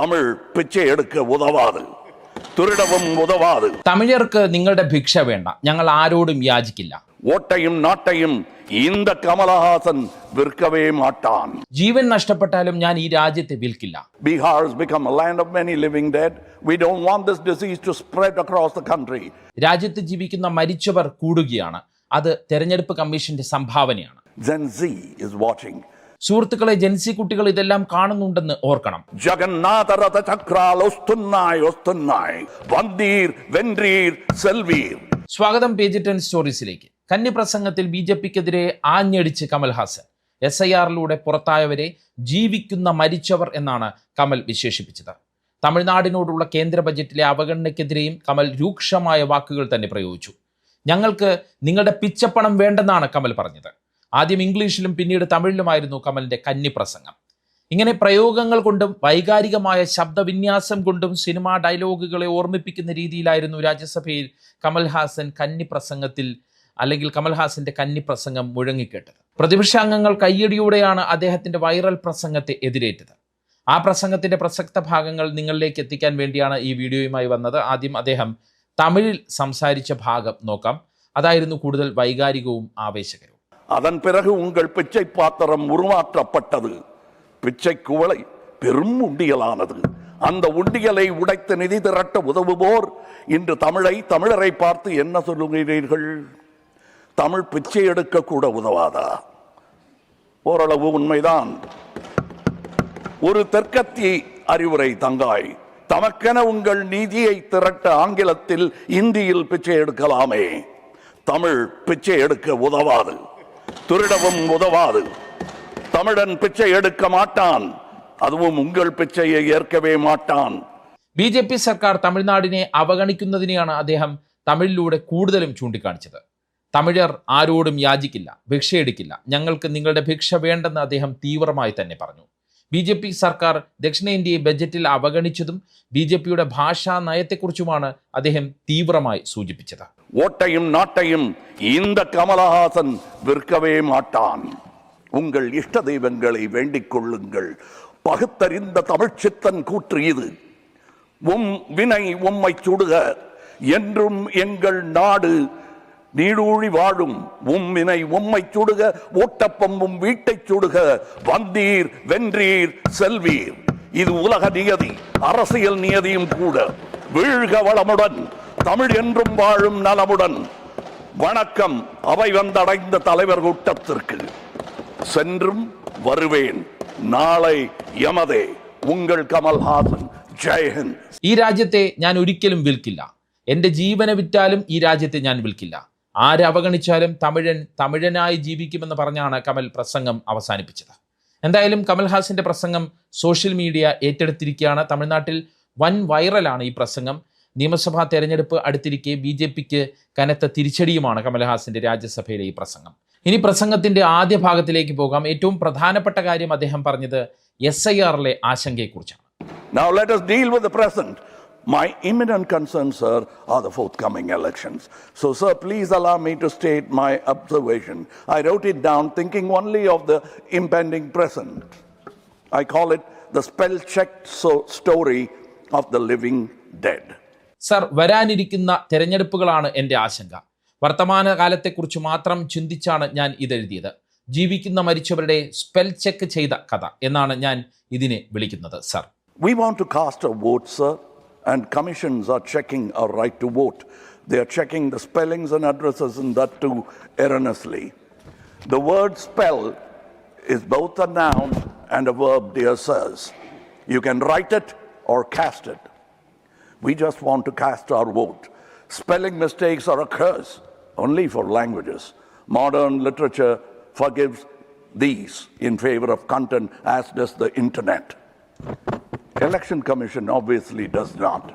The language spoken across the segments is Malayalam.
தமிழ் பிச்சை எடுக்க உதவாது திருடவும் உதவாது തമിഴർക്ക് നിങ്ങളുടെ ഭിക്ഷ വേണ്ട ഞങ്ങൾ ആരോടും യാചിക്കില്ല ஓட்டையும் நாட்டையும் இந்த கமலஹாசன் விற்கவே மாட்டான் ജീവൻ നഷ്ടപ്പെട്ടാലും ഞാൻ ഈ രാജ്യത്തെ വിൽക്കില്ല Bihar has become a land of many living dead. We don't want this disease to spread across the country. രാജ്യത്ത് ജീവിക്കുന്ന മരിച്ചവർ കൂടുകയാണ് അത് തെരഞ്ഞെടുപ്പ് കമ്മീഷന്റെ സംഭാവനയാണ് Gen Z is watching. സുഹൃത്തുക്കളെ ജൻസി കുട്ടികൾ ഇതെല്ലാം കാണുന്നുണ്ടെന്ന് ഓർക്കണം. ജഗന്നാഥ രഥ ചക്രാൽ സെൽവീർ. സ്വാഗതം പേജ് ടെൻ സ്റ്റോറീസിലേക്ക്. കന്യപ്രസംഗത്തിൽ ബി ജെ പിക്കെതിരെ ആഞ്ഞടിച്ച് കമൽഹാസൻ. എസ് ഐ ആറിലൂടെ പുറത്തായവരെ ജീവിക്കുന്ന മരിച്ചവർ എന്നാണ് കമൽ വിശേഷിപ്പിച്ചത്. തമിഴ്നാടിനോടുള്ള കേന്ദ്ര ബജറ്റിലെ അവഗണനയ്ക്കെതിരെയും കമൽ രൂക്ഷമായ വാക്കുകൾ തന്നെ പ്രയോഗിച്ചു. ഞങ്ങൾക്ക് നിങ്ങളുടെ പിച്ചപ്പണം വേണ്ടെന്നാണ് കമൽ പറഞ്ഞത്. ആദ്യം ഇംഗ്ലീഷിലും പിന്നീട് തമിഴിലുമായിരുന്നു കമലിന്റെ കന്നി പ്രസംഗം ഇങ്ങനെ പ്രയോഗങ്ങൾ കൊണ്ടും വൈകാരികമായ ശബ്ദവിന്യാസം കൊണ്ടും സിനിമാ ഡയലോഗുകളെ ഓർമ്മിപ്പിക്കുന്ന രീതിയിലായിരുന്നു രാജ്യസഭയിൽ കമൽഹാസൻ കന്നി പ്രസംഗത്തിൽ അല്ലെങ്കിൽ കമൽഹാസന്റെ കന്നി പ്രസംഗം മുഴങ്ങിക്കേട്ടത് പ്രതിപക്ഷാംഗങ്ങൾ കയ്യടിയോടെയാണ് അദ്ദേഹത്തിന്റെ വൈറൽ പ്രസംഗത്തെ എതിരേറ്റത്. ആ പ്രസംഗത്തിന്റെ പ്രസക്ത ഭാഗങ്ങൾ നിങ്ങളിലേക്ക് എത്തിക്കാൻ വേണ്ടിയാണ് ഈ വീഡിയോയുമായി വന്നത്. ആദ്യം അദ്ദേഹം തമിഴിൽ സംസാരിച്ച ഭാഗം നോക്കാം. അതായിരുന്നു കൂടുതൽ വൈകാരികവും ആവേശകരവും. அதன் பிறகு உங்கள் பிச்சை பாத்திரம் உருமாற்றப்பட்டது பிச்சை குவளை பெரும் உண்டியலானது. அந்த உண்டியலை உடைத்து நிதி திரட்ட உதவுவோர். இன்று தமிழை தமிழரை பார்த்து என்ன சொல்லுகிறீர்கள்? தமிழ் பிச்சை எடுக்க கூட உதவாதா? ஓரளவு உண்மைதான். ஒரு தெற்கத்தி அறிவுரை தங்காய். தமக்கென உங்கள் நீதியை திரட்ட ஆங்கிலத்தில் இந்தியில் பிச்சை எடுக்கலாமே. தமிழ் பிச்சை எடுக்க உதவாது. திருடவும் உதவாது தமிழன் பிச்சை எடுக்க மாட்டான் அதுவும் உங்கள் பிச்சையை ஏற்கவே மாட்டான் ബി ജെ പി സർക്കാർ തമിഴ്നാടിനെ അവഗണിക്കുന്നതിനെയാണ് അദ്ദേഹം തമിഴിലൂടെ കൂടുതലും ചൂണ്ടിക്കാണിച്ചത് തമിഴർ ആരോടും യാചിക്കില്ല ഭിക്ഷയെടുക്കില്ല ഞങ്ങൾക്ക് നിങ്ങളുടെ ഭിക്ഷ വേണ്ടെന്ന് അദ്ദേഹം തീവ്രമായി തന്നെ പറഞ്ഞു ബി ജെ പി സർക്കാർ ദക്ഷിണേന്ത്യയെ ബജറ്റിൽ അവഗണിച്ചതും ബി ജെ പിയുടെ ഭാഷാ നയത്തെക്കുറിച്ചുമാണ് അദ്ദേഹം തീവ്രമായി സൂചിപ്പിച്ചത് ஓட்டையும் நாட்டையும் இந்த கமலஹாசன் விற்கவே மாட்டான் உங்கள் இஷ்ட தெய்வங்களை வேண்டிக் கொள்ளுங்கள் பகுத்தறிந்த தமிழ்ச்சித்தன் கூற்று இது உம் வினை உம்மை சுடுக என்றும் எங்கள் நாடு நீடூழி வாழும் உம் வினை உம்மை சுடுக ஓட்டப்பம் உம் வீட்டைச் சுடுக வந்தீர் வென்றீர் செல்வீர் இது உலக நியதி அரசியல் நியதியும் கூட வீழ்க வளமுடன் தமிழ் என்றும் வாழும் நலமுடன் வணக்கம் அவை வந்தடைந்த தலைவர் கூட்டத்திற்கு சென்றும் வருவேன் நாளை யமதே உங்கள் கமல்ஹாசன் ஜெயஹிந்த் ഈ രാജ്യത്തെ ഞാൻ ഒരിക്കലും വിൽക്കില്ല എൻ്റെ ജീവനെ വിറ്റാലും ഈ രാജ്യത്തെ ഞാൻ വിൽക്കില്ല ആരെ അവഗണിച്ചാലും തമിഴൻ തമിഴനായി ജീവിക്കുമെന്ന് പറഞ്ഞാണ് കമൽ പ്രസംഗം അവസാനിപ്പിച്ചത്. എന്തായാലും കമൽഹാസിന്റെ പ്രസംഗം സോഷ്യൽ മീഡിയ ഏറ്റെടുത്തിരിക്കുകയാണ്. തമിഴ്നാട്ടിൽ വൻ വൈറലാണ് ഈ പ്രസംഗം. നിയമസഭാ തെരഞ്ഞെടുപ്പ് അടുത്തിരിക്കെ ബി ജെ പിക്ക് കനത്ത തിരിച്ചടിയുമാണ് കമൽഹാസിന്റെ രാജ്യസഭയിലെ ഈ പ്രസംഗം. ഇനി പ്രസംഗത്തിന്റെ ആദ്യ ഭാഗത്തിലേക്ക് പോകാം. ഏറ്റവും പ്രധാനപ്പെട്ട കാര്യം അദ്ദേഹം പറഞ്ഞത് എസ് ഐ ആറിലെ ആശങ്കയെക്കുറിച്ചാണ്. My imminent concerns, sir, are the forthcoming elections. So, sir, please allow me to state my observation. I wrote it down thinking only of the impending present. I call it the spell checked so story of the living dead. Sir വരാനിരിക്കുന്ന തെരഞ്ഞെടുപ്പുകളാണ് എന്റെ ആശങ്ക വർത്തമാന കാലത്തെക്കുറിച്ച് മാത്രം ചിന്തിച്ചാണ് ഞാൻ ഇതെഴുതിയത് ജീവിക്കുന്ന മരിച്ചവരുടെ സ്പെൽ ചെക്ക് ചെയ്ത കഥ എന്നാണ് ഞാൻ ഇതിനെ വിളിക്കുന്നത് sir we want to cast a vote sir, and commissions are checking our right to vote. They are checking the spellings and addresses, and that too erroneously. The word spell is both a noun and a verb, dear sirs. You can write it or cast it. We just want to cast our vote. Spelling mistakes are a curse only for languages. Modern literature forgives these in favor of content, as does the internet. Election commission obviously does not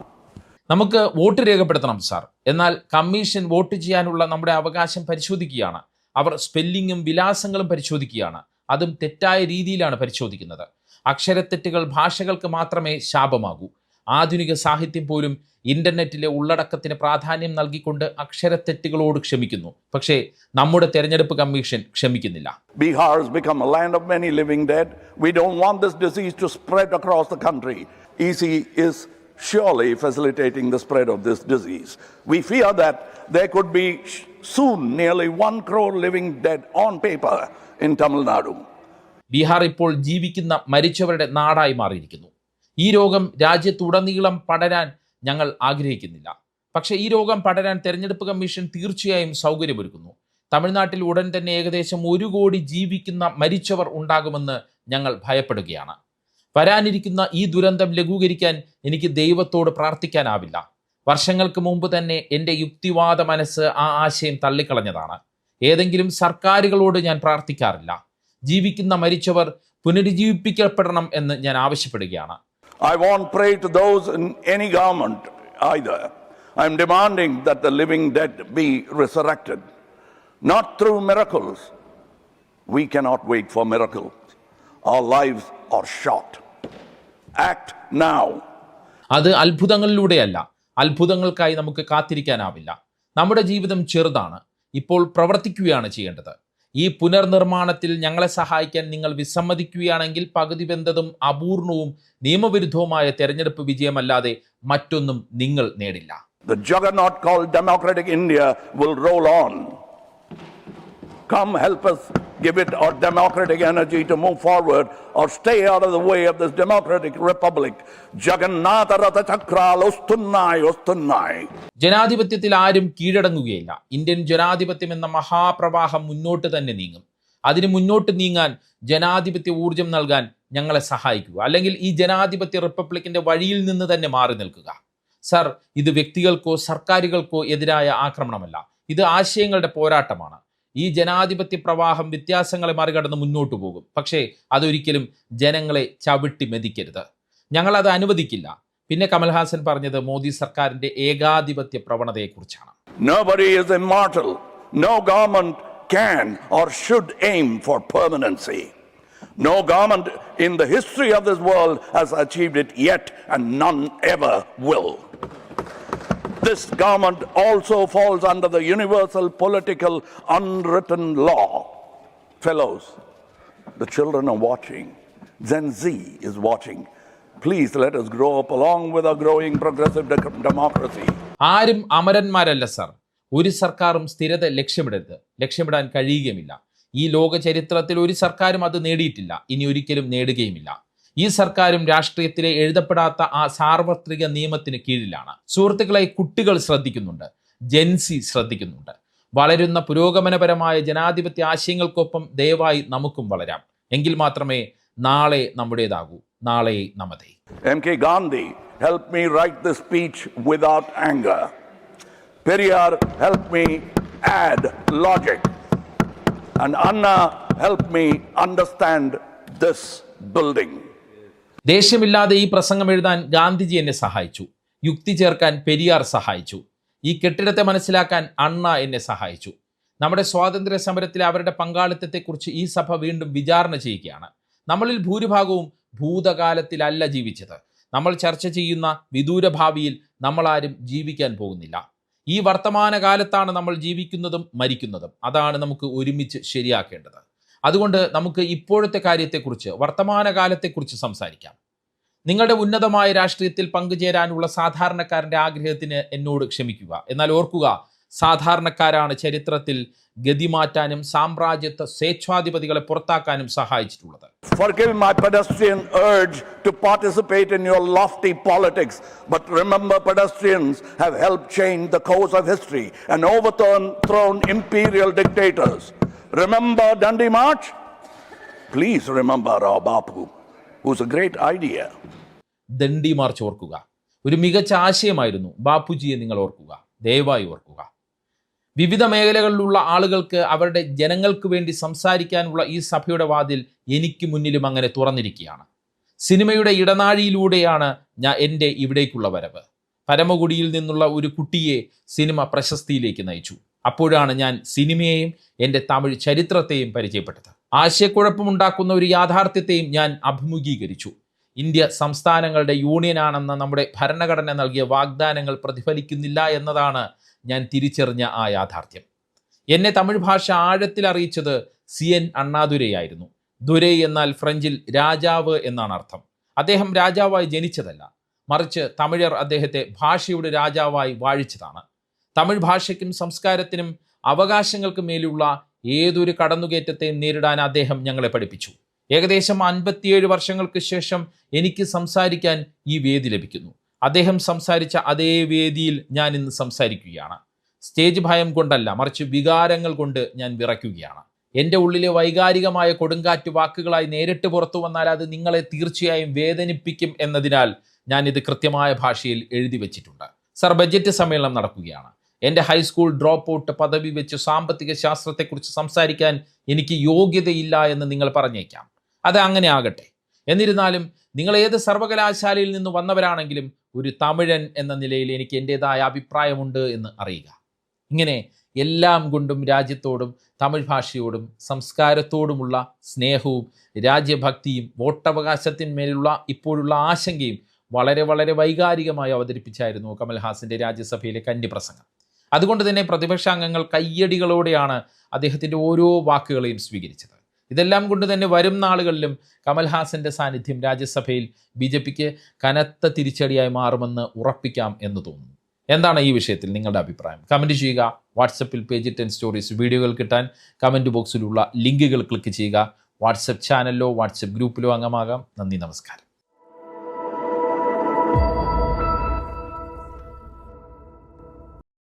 നമുക്ക് വോട്ട് രേഖപ്പെടുത്തണം സാർ എന്നാൽ കമ്മീഷൻ വോട്ട് ചെയ്യാനുള്ള നമ്മുടെ അവകാശം പരിശോധിക്കുകയാണ്. അവർ സ്പെല്ലിങ്ങും വിലാസങ്ങളും പരിശോധിക്കുകയാണ്. അതും തെറ്റായ രീതിയിലാണ് പരിശോധിക്കുന്നത്. അക്ഷരത്തെറ്റുകൾ ഭാഷകൾക്ക് മാത്രമേ ശാപമാകൂ. ആധുനിക സാഹിത്യം പോലും ഇന്റർനെറ്റിലെ ഉള്ളടക്കത്തിന് പ്രാധാന്യം നൽകിക്കൊണ്ട് അക്ഷരത്തെറ്റുകളോട് ക്ഷമിക്കുന്നു പക്ഷേ നമ്മുടെ തെരഞ്ഞെടുപ്പ് കമ്മീഷൻ ക്ഷമിക്കുന്നില്ല Bihar has become a land of many living dead. We don't want this disease to spread across the country. EC is surely facilitating the spread of this disease. We fear that there could be soon nearly 1 crore living dead on paper in Tamil Nadu. Bihar ഇപ്പോൾ ജീവിക്കുന്ന മരിച്ചവരുടെ നാടായി മാറിയിരിക്കുന്നു ഈ രോഗം രാജ്യത്തുടനീളം പടരാൻ ഞങ്ങൾ ആഗ്രഹിക്കുന്നില്ല. പക്ഷേ ഈ രോഗം പടരാൻ തെരഞ്ഞെടുപ്പ് കമ്മീഷൻ തീർച്ചയായും സൗകര്യമൊരുക്കുന്നു. തമിഴ്നാട്ടിൽ ഉടൻ തന്നെ ഏകദേശം ഒരു കോടി ജീവിക്കുന്ന മരിച്ചവർ ഉണ്ടാകുമെന്ന് ഞങ്ങൾ ഭയപ്പെടുകയാണ്. വരാനിരിക്കുന്ന ഈ ദുരന്തം ലഘൂകരിക്കാൻ എനിക്ക് ദൈവത്തോട് പ്രാർത്ഥിക്കാനാവില്ല. വർഷങ്ങൾക്ക് മുമ്പ് തന്നെ എന്റെ യുക്തിവാദ മനസ്സ് ആ ആശയം തള്ളിക്കളഞ്ഞതാണ്. ഏതെങ്കിലും സർക്കാരുകളോട് ഞാൻ പ്രാർത്ഥിക്കാറില്ല. ജീവിക്കുന്ന മരിച്ചവർ പുനരുജ്ജീവിപ്പിക്കപ്പെടണം എന്ന് ഞാൻ ആവശ്യപ്പെടുകയാണ്. I won't pray to those in any government either. I'm demanding that the living dead be resurrected, not through miracles. We cannot wait for miracles. Our lives are short. Act now. അത് അത്ഭുതങ്ങളിലൂടെയല്ല അത്ഭുതങ്ങൾക്കായി നമുക്ക് കാത്തിരിക്കാനാവില്ല നമ്മുടെ ജീവിതം ചെറുതാണ് ഇപ്പോൾ പ്രവർത്തിക്കുകയാണ് ചെയ്യേണ്ടത് ഈ പുനർനിർമ്മാണത്തിൽ ഞങ്ങളെ സഹായിക്കാൻ നിങ്ങൾ വിസമ്മതിക്കുകയാണെങ്കിൽ പകുതി ബന്ധതും അപൂർണവും നിയമവിരുദ്ധവുമായ തെരഞ്ഞെടുപ്പ് വിജയമല്ലാതെ മറ്റൊന്നും നിങ്ങൾ നേടില്ല. Us give it our democratic energy to move forward or stay out of the way of this democratic republic. ജനാധിപത്യത്തിൽ ആരും കീഴടങ്ങുകയില്ല. ഇന്ത്യൻ ജനാധിപത്യം എന്ന മഹാപ്രവാഹം മുന്നോട്ട് തന്നെ നീങ്ങും. അതിന് മുന്നോട്ട് നീങ്ങാൻ ജനാധിപത്യ ഊർജം നൽകാൻ ഞങ്ങളെ സഹായിക്കുക. അല്ലെങ്കിൽ ഈ ജനാധിപത്യ റിപ്പബ്ലിക്കിന്റെ വഴിയിൽ നിന്ന് തന്നെ മാറി നിൽക്കുക. സർ ഇത് വ്യക്തികൾക്കോ സർക്കാരുകൾക്കോ എതിരായ ആക്രമണമല്ല. ഇത് ആശയങ്ങളുടെ പോരാട്ടമാണ്. ഈ ജനാധിപത്യ പ്രവാഹം വ്യത്യാസങ്ങളെ മറികടന്ന് മുന്നോട്ട് പോകും പക്ഷേ അതൊരിക്കലും ജനങ്ങളെ ചവിട്ടി മെതിക്കരുത് ഞങ്ങൾ അത് അനുവദിക്കില്ല പിന്നെ കമൽഹാസൻ പറഞ്ഞത് മോദി സർക്കാരിന്റെ ഏകാധിപത്യ പ്രവണതയെക്കുറിച്ചാണ് Nobody is immortal. No government can or should aim for permanency. No government in the history of this world has achieved it yet, and none ever will. This garment also falls under the universal political unwritten law. Fellows, the children are watching. Gen Z is watching. Please let us grow up along with our growing progressive de- democracy. ആരും അമരന്മാരല്ല സർ ഒരു സർക്കാരും സ്ഥിരത ലക്ഷ്യമിടരുത് ലക്ഷ്യമിടാൻ കഴിയുകയുമില്ല ഈ ലോക ചരിത്രത്തിൽ ഒരു സർക്കാരും അത് നേടിയിട്ടില്ല ഇനി ഒരിക്കലും നേടുകയുമില്ല ഈ സർക്കാരും രാഷ്ട്രീയത്തിലെ എഴുതപ്പെടാത്ത ആ സാർവത്രിക നിയമത്തിന് കീഴിലാണ്. സുഹൃത്തുക്കളെ കുട്ടികൾ ശ്രദ്ധിക്കുന്നുണ്ട്. ജെൻസി ശ്രദ്ധിക്കുന്നുണ്ട്. വളരുന്ന പുരോഗമനപരമായ ജനാധിപത്യ ആശയങ്ങൾക്കൊപ്പം ദയവായി നമുക്കും വളരാം. എങ്കിൽ മാത്രമേ നാളെ നമ്മുടേതാകൂ. നാളെ നമതേ. K Gandhi help me write the speech without anger Periyar help me add logic And Anna help me understand this building. ദേഷ്യമില്ലാതെ ഈ പ്രസംഗം എഴുതാൻ ഗാന്ധിജി എന്നെ സഹായിച്ചു. യുക്തി ചേർക്കാൻ പെരിയാർ സഹായിച്ചു. ഈ കെട്ടിടത്തെ മനസ്സിലാക്കാൻ അണ്ണ എന്നെ സഹായിച്ചു. നമ്മുടെ സ്വാതന്ത്ര്യ സമരത്തിലെ അവരുടെ പങ്കാളിത്തത്തെക്കുറിച്ച് ഈ സഭ വീണ്ടും വിചാരണ ചെയ്യുകയാണ്. നമ്മളിൽ ഭൂരിഭാഗവും ഭൂതകാലത്തിലല്ല ജീവിച്ചത്. നമ്മൾ ചർച്ച ചെയ്യുന്ന വിദൂര ഭാവിയിൽ നമ്മളാരും ജീവിക്കാൻ പോകുന്നില്ല. ഈ വർത്തമാനകാലത്താണ് നമ്മൾ ജീവിക്കുന്നതും മരിക്കുന്നതും. അതാണ് നമുക്ക് ഒരുമിച്ച് ശരിയാക്കേണ്ടത്. അതുകൊണ്ട് നമുക്ക് ഇപ്പോഴത്തെ കാര്യത്തെക്കുറിച്ച് വർത്തമാനകാലത്തെക്കുറിച്ച് സംസാരിക്കാം. നിങ്ങളുടെ ഉന്നതമായ രാഷ്ട്രീയത്തിൽ പങ്കുചേരാനുള്ള സാധാരണക്കാരന്റെ ആഗ്രഹത്തിന് എന്നോട് ക്ഷമിക്കുക. എന്നാൽ ഓർക്കുക സാധാരണക്കാരാണ് ചരിത്രത്തിൽ ഗതി മാറ്റാനും സാമ്രാജ്യത്വ സ്വേച്ഛാധിപതികളെ പുറത്താക്കാനും സഹായിച്ചിട്ടുള്ളത്. Forgive my pedestrian urge to participate in your lofty politics, but remember, pedestrians have helped change the course of history and imperial dictators. Remember Dundee March? Please remember our Bapu, who's a great idea. Dandi march ഓർക്കുക. ഒരു മികച്ച ആശയമായിരുന്നു ബാപ്പുജിയെ നിങ്ങൾ ഓർക്കുക. ദയവായി ഓർക്കുക. വിവിധ മേഖലകളിലുള്ള ആളുകൾക്ക് അവരുടെ ജനങ്ങൾക്ക് വേണ്ടി സംസാരിക്കാനുള്ള ഈ സഭയുടെ വാതിൽ എനിക്ക് മുന്നിലും അങ്ങനെ തുറന്നിരിക്കുകയാണ്. സിനിമയുടെ ഇടനാഴിയിലൂടെയാണ് ഞാൻ എന്റെ ഇവിടേക്കുള്ള വരവ്. പരമകുടിയിൽ നിന്നുള്ള ഒരു കുട്ടിയെ സിനിമ പ്രശസ്തിയിലേക്ക് നയിച്ചു. അപ്പോഴാണ് ഞാൻ സിനിമയെയും എന്റെ തമിഴ് ചരിത്രത്തെയും പരിചയപ്പെട്ടത്. ആശയക്കുഴപ്പമുണ്ടാക്കുന്ന ഒരു യാഥാർത്ഥ്യത്തെയും ഞാൻ അഭിമുഖീകരിച്ചു. ഇന്ത്യ സംസ്ഥാനങ്ങളുടെ യൂണിയനാണെന്ന നമ്മുടെ ഭരണഘടന നൽകിയ വാഗ്ദാനങ്ങൾ പ്രതിഫലിക്കുന്നില്ല എന്നതാണ് ഞാൻ തിരിച്ചറിഞ്ഞ ആ യാഥാർത്ഥ്യം. എന്നെ തമിഴ് ഭാഷ ആഴത്തിൽ അറിയിച്ചത് സി എൻ അണ്ണാദുരയായിരുന്നു. ദുരൈ എന്നാൽ ഫ്രഞ്ചിൽ രാജാവ് എന്നാണ് അർത്ഥം. അദ്ദേഹം രാജാവായി ജനിച്ചതല്ല. മറിച്ച് തമിഴർ അദ്ദേഹത്തെ ഭാഷയുടെ രാജാവായി വാഴിച്ചതാണ്. തമിഴ് ഭാഷയ്ക്കും സംസ്കാരത്തിനും അവകാശങ്ങൾക്കും മേലുള്ള ഏതൊരു കടന്നുകയറ്റത്തെയും നേരിടാൻ അദ്ദേഹം ഞങ്ങളെ പഠിപ്പിച്ചു. ഏകദേശം അൻപത്തിയേഴ് വർഷങ്ങൾക്ക് ശേഷം എനിക്ക് സംസാരിക്കാൻ ഈ വേദി ലഭിക്കുന്നു. അദ്ദേഹം സംസാരിച്ച അതേ വേദിയിൽ ഞാൻ ഇന്ന് സംസാരിക്കുകയാണ്. സ്റ്റേജ് ഭയം കൊണ്ടല്ല മറിച്ച് വികാരങ്ങൾ കൊണ്ട് ഞാൻ വിറയ്ക്കുകയാണ്. എന്റെ ഉള്ളിലെ വൈകാരികമായ കൊടുങ്കാറ്റ് വാക്കുകളായി നേരിട്ട് പുറത്തു വന്നാൽ അത് നിങ്ങളെ തീർച്ചയായും വേദനിപ്പിക്കും എന്നതിനാൽ ഞാൻ ഇത് കൃത്യമായ ഭാഷയിൽ എഴുതി വെച്ചിട്ടുണ്ട്. സർ ബജറ്റ് സമ്മേളനം നടക്കുകയാണ്. എന്റെ ഹൈസ്കൂൾ ഡ്രോപ്പ് ഔട്ട് പദവി വെച്ച് സാമ്പത്തിക ശാസ്ത്രത്തെക്കുറിച്ച് സംസാരിക്കാൻ എനിക്ക് യോഗ്യതയില്ല എന്ന് നിങ്ങൾ പറഞ്ഞേക്കാം. അത് അങ്ങനെ ആകട്ടെ. എന്നിരുന്നാലും നിങ്ങൾ ഏത് സർവകലാശാലയിൽ നിന്ന് വന്നവരാണെങ്കിലും ഒരു തമിഴൻ എന്ന നിലയിൽ എനിക്ക് എന്റെതായ അഭിപ്രായമുണ്ട് എന്ന് അറിയുക. ഇങ്ങനെ എല്ലാം കൊണ്ടും രാജ്യത്തോടും തമിഴ് ഭാഷയോടും സംസ്കാരത്തോടുമുള്ള സ്നേഹവും രാജ്യഭക്തിയും വോട്ടവകാശത്തിന്മേലുള്ള ഇപ്പോഴുള്ള ആശങ്കയും വളരെ വളരെ വൈകാരികമായി അവതരിപ്പിച്ചായിരുന്നു കമൽഹാസിന്റെ രാജ്യസഭയിലെ കന്യപ്രസംഗം അതുകൊണ്ട് തന്നെ പ്രതിപക്ഷാംഗങ്ങൾ കയ്യടികളോടെയാണ് അദ്ദേഹത്തിന്റെ ഓരോ വാക്കുകളെയും സ്വീകരിച്ചത്. ഇതെല്ലാം കൊണ്ട് തന്നെ വരും നാളുകളിലും കമൽഹാസന്റെ സാന്നിധ്യം രാജ്യസഭയിൽ ബി ജെ പിക്ക് കനത്ത തിരിച്ചടിയായി മാറുമെന്ന് ഉറപ്പിക്കാം എന്ന് തോന്നുന്നു. എന്താണ് ഈ വിഷയത്തിൽ നിങ്ങളുടെ അഭിപ്രായം? കമന്റ് ചെയ്യുക വാട്സപ്പിൽ പേജ് ടെൻ സ്റ്റോറീസ് വീഡിയോകൾ കിട്ടാൻ കമന്റ് ബോക്സിലുള്ള ലിങ്കുകൾ ക്ലിക്ക് ചെയ്യുക. വാട്സപ്പ് ചാനലിലോ വാട്സപ്പ് ഗ്രൂപ്പിലോ അംഗമാകാം. നന്ദി നമസ്കാരം.